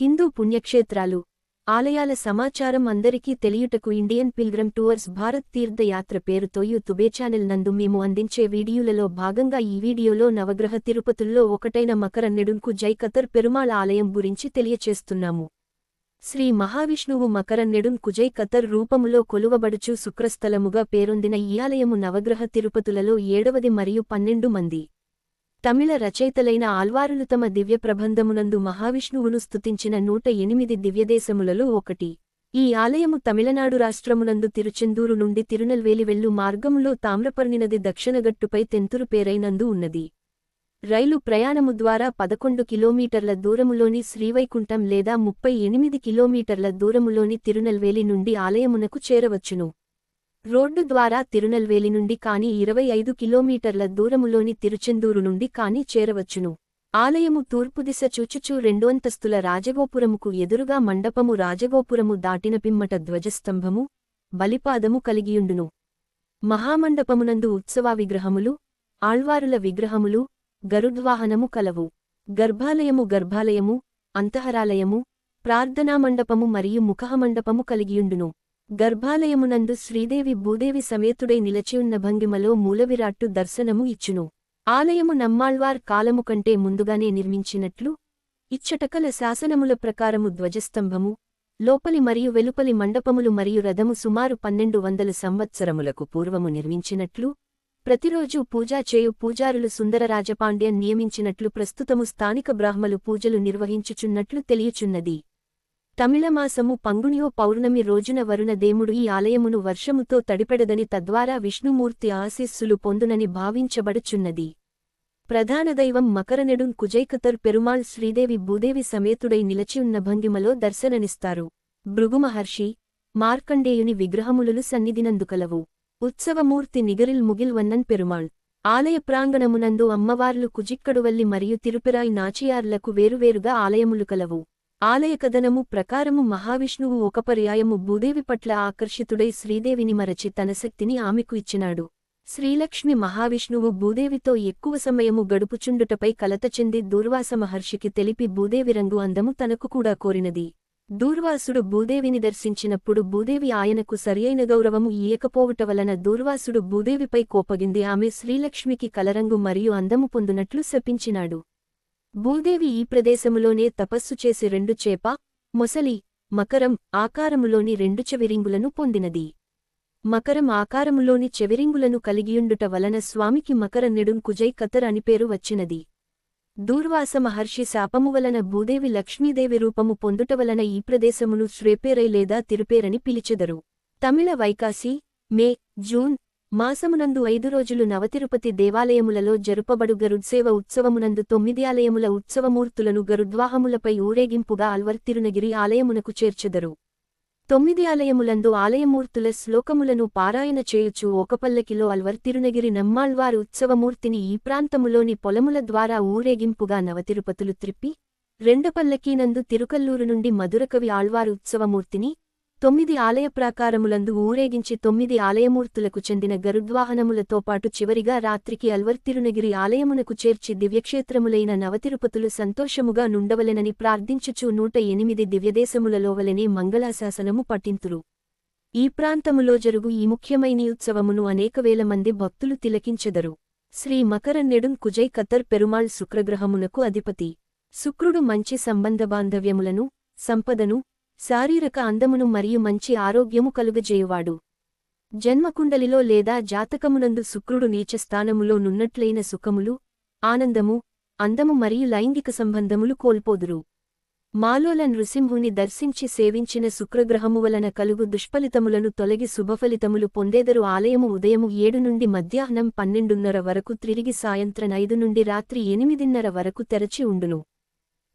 హిందూ పుణ్యక్షేత్రాలు. ఆలయాల సమాచారం అందరికీ తెలియుటకు ఇండియన్ పిల్గ్రమ్ టూర్స్ భారత్ తీర్థయాత్ర పేరుతో యూతుబే ఛానల్ నందు మేము అందించే వీడియోలలో భాగంగా ఈ వీడియోలో నవగ్రహ తిరుపతుల్లో ఒకటైన మకర నెడుంకు జై కతర్ పెరుమాళ ఆలయం గురించి తెలియచేస్తున్నాము. శ్రీ మహావిష్ణువు మకర నెడుం కుజై కతర్ రూపములో కొలువబడుచు శుక్రస్థలముగా పేరొందిన ఈ ఆలయము నవగ్రహ తిరుపతులలో ఏడవది మరియు పన్నెండు మంది. తమిళ రచయితలైన ఆల్వారులు తమ దివ్య ప్రబంధమునందు మహావిష్ణువును స్తుతించిన నూట ఎనిమిది దివ్యదేశములలో ఒకటి. ఈ ఆలయము తమిళనాడు రాష్ట్రమునందు తిరుచెందూరు నుండి తిరునల్వేలి వెళ్ళు మార్గములో తామ్రపర్ణి నది దక్షిణగట్టుపై తెంతురు పేరైనందు ఉన్నది. రైలు ప్రయాణము ద్వారా పదకొండు కిలోమీటర్ల దూరములోని శ్రీవైకుంఠం లేదా ముప్పై ఎనిమిది కిలోమీటర్ల దూరములోని తిరునల్వేలి నుండి ఆలయమునకు చేరవచ్చును. రోడ్డు ద్వారా తిరునల్వేలి నుండి కాని ఇరవై ఐదు కిలోమీటర్ల దూరములోని తిరుచెందూరు నుండి కాని చేరవచ్చును. ఆలయము తూర్పు దిశ చూచుచూ రెండోంతస్తుల రాజగోపురముకు ఎదురుగా మండపము రాజగోపురము దాటిన పిమ్మట ధ్వజస్తంభము బలిపాదము కలిగియుండును. మహామండపమునందు ఉత్సవా విగ్రహములు ఆళ్వారుల విగ్రహములు గరుడ్వాహనము కలవు. గర్భాలయము గర్భాలయము అంతఃరాలయము ప్రార్థనామండపము మరియు ముఖమండపము కలిగియుండును. గర్భాలయమునందు శ్రీదేవి భూదేవి సమేతుడై నిలచియున్న భంగిమలో మూలవిరాట్టు దర్శనము ఇచ్చును. ఆలయము నమ్మాళ్వార్ కాలము కంటే ముందుగానే నిర్మించినట్లు ఇచ్చటకల శాసనముల ప్రకారము ధ్వజస్తంభము లోపలి మరియు వెలుపలి మండపములు మరియు రథము సుమారు పన్నెండు వందల సంవత్సరములకు పూర్వము నిర్మించినట్లు ప్రతిరోజూ పూజా చేయు పూజారులు సుందరరాజపాండ్యన్ నియమించినట్లు ప్రస్తుతము స్థానిక బ్రాహ్మలు పూజలు నిర్వహించుచున్నట్లు తెలియచున్నది. తమిళమాసము పంగుణియో పౌర్ణమి రోజున వరుణ దేముడు ఈ ఆలయమును వర్షముతో తడిపెడదని తద్వారా విష్ణుమూర్తి ఆశీస్సులు పొందునని భావించబడుచున్నది. ప్రధాన దైవం మకరనెడుం కుజైకతర్ పెరుమాళ్ శ్రీదేవి భూదేవి సమేతుడై నిలచియున్న భంగిమలో దర్శననిస్తారు. భృగుమహర్షి మార్కండేయుని విగ్రహములులు సన్నిధినందుకలవు. ఉత్సవమూర్తి నిగరిల్ ముగిల్ వన్నన్ పెరుమాళ్. ఆలయ ప్రాంగణమునందు అమ్మవార్లు కుజిక్కడువల్లి మరియు తిరుపిరాయ్ నాచియార్లకు వేరువేరుగా ఆలయములు కలవు. ఆలయ కథనము ప్రకారము మహావిష్ణువు ఒక పర్యాయము భూదేవి పట్ల ఆకర్షితుడై శ్రీదేవిని మరచి తన శక్తిని ఆమెకు ఇచ్చినాడు. శ్రీలక్ష్మి మహావిష్ణువు భూదేవితో ఎక్కువ సమయము గడుపుచుండుటపై కలత చెంది దూర్వాస మహర్షికి తెలిపి భూదేవి రంగు అందము తనకు కూడా కోరినది. దూర్వాసుడు భూదేవిని దర్శించినప్పుడు భూదేవి ఆయనకు సరియైన గౌరవము ఇయ్యకపోవుట వలన దూర్వాసుడు భూదేవిపై కోపగింది. ఆమె శ్రీలక్ష్మికి కలరంగు మరియు అందము పొందునట్లు శపించినాడు. భూదేవి ఈ ప్రదేశములోనే తపస్సు చేసి రెండు చేప మొసలి మకరం ఆకారములోని రెండు చెవిరింగులను పొందినది. మకరం ఆకారములోని చెవిరింగులను కలిగియుండుట వలన స్వామికి మకర నిడుం కుజై కతర్ అని పేరు వచ్చినది. దూర్వాస మహర్షి శాపము వలన భూదేవి లక్ష్మీదేవి రూపము పొందుట వలన ఈ ప్రదేశమును శ్రేపేరై లేదా తిరుపేరని పిలిచెదరు. తమిళ వైకాసి మే జూన్ మాసమునందు ఐదు రోజులు నవతిరుపతి దేవాలయములలో జరుపబడు గరుడ్సేవ ఉత్సవమునందు తొమ్మిది ఆలయముల ఉత్సవమూర్తులను గరుద్వాహములపై ఊరేగింపుగా అల్వర్తిరునగిరి ఆలయమునకు చేర్చెదరు. తొమ్మిది ఆలయములందు ఆలయమూర్తుల శ్లోకములను పారాయణ చేయుచు ఒకపల్లకిలో అల్వర్తిరునగిరి నమ్మాళ్వారు ఉత్సవమూర్తిని ఈ ప్రాంతములోని పొలముల ద్వారా ఊరేగింపుగా నవతిరుపతులు త్రిప్పి రెండపల్లకీనందు తిరుకల్లూరు నుండి మధురకవి ఆళ్వారు ఉత్సవమూర్తిని తొమ్మిది ఆలయ ప్రాకారములందు ఊరేగించి తొమ్మిది ఆలయమూర్తులకు చెందిన గరుడ్వాహనములతో పాటు చివరిగా రాత్రికి అల్వర్తిరునగిరి ఆలయమునకు చేర్చి దివ్యక్షేత్రములైన నవతిరుపతులు సంతోషముగా నుండవలెనని ప్రార్థించుచు నూట ఎనిమిది దివ్యదేశములలోవలెనే మంగళాశాసనము పఠింతురు. ఈ ప్రాంతములో జరుగు ఈ ముఖ్యమైన ఉత్సవమును అనేక వేల మంది భక్తులు తిలకించెదరు. శ్రీ మకర నెడుం కుజై కతర్ పెరుమాళ్ శుక్రగ్రహమునకు అధిపతి. శుక్రుడు మంచి సంబంధ బాంధవ్యములను సంపదను శారీరక అందమును మరియు మంచి ఆరోగ్యము కలుగజేయువాడు. జన్మకుండలిలో లేదా జాతకమునందు శుక్రుడు నీచస్థానములో నున్నట్లైన సుఖములు ఆనందము అందము మరియు లైంగిక సంబంధములు కోల్పోదురు. మాలోల నృసింహుని దర్శించి సేవించిన శుక్రగ్రహము వలన కలుగు దుష్ఫలితములను తొలగి శుభఫలితములు పొందేదరు ఆలయము ఉదయము ఏడు నుండి మధ్యాహ్నం పన్నెండున్నర వరకు తిరిగి సాయంత్రం ఐదు నుండి రాత్రి ఎనిమిదిన్నర వరకు తెరచి ఉండును.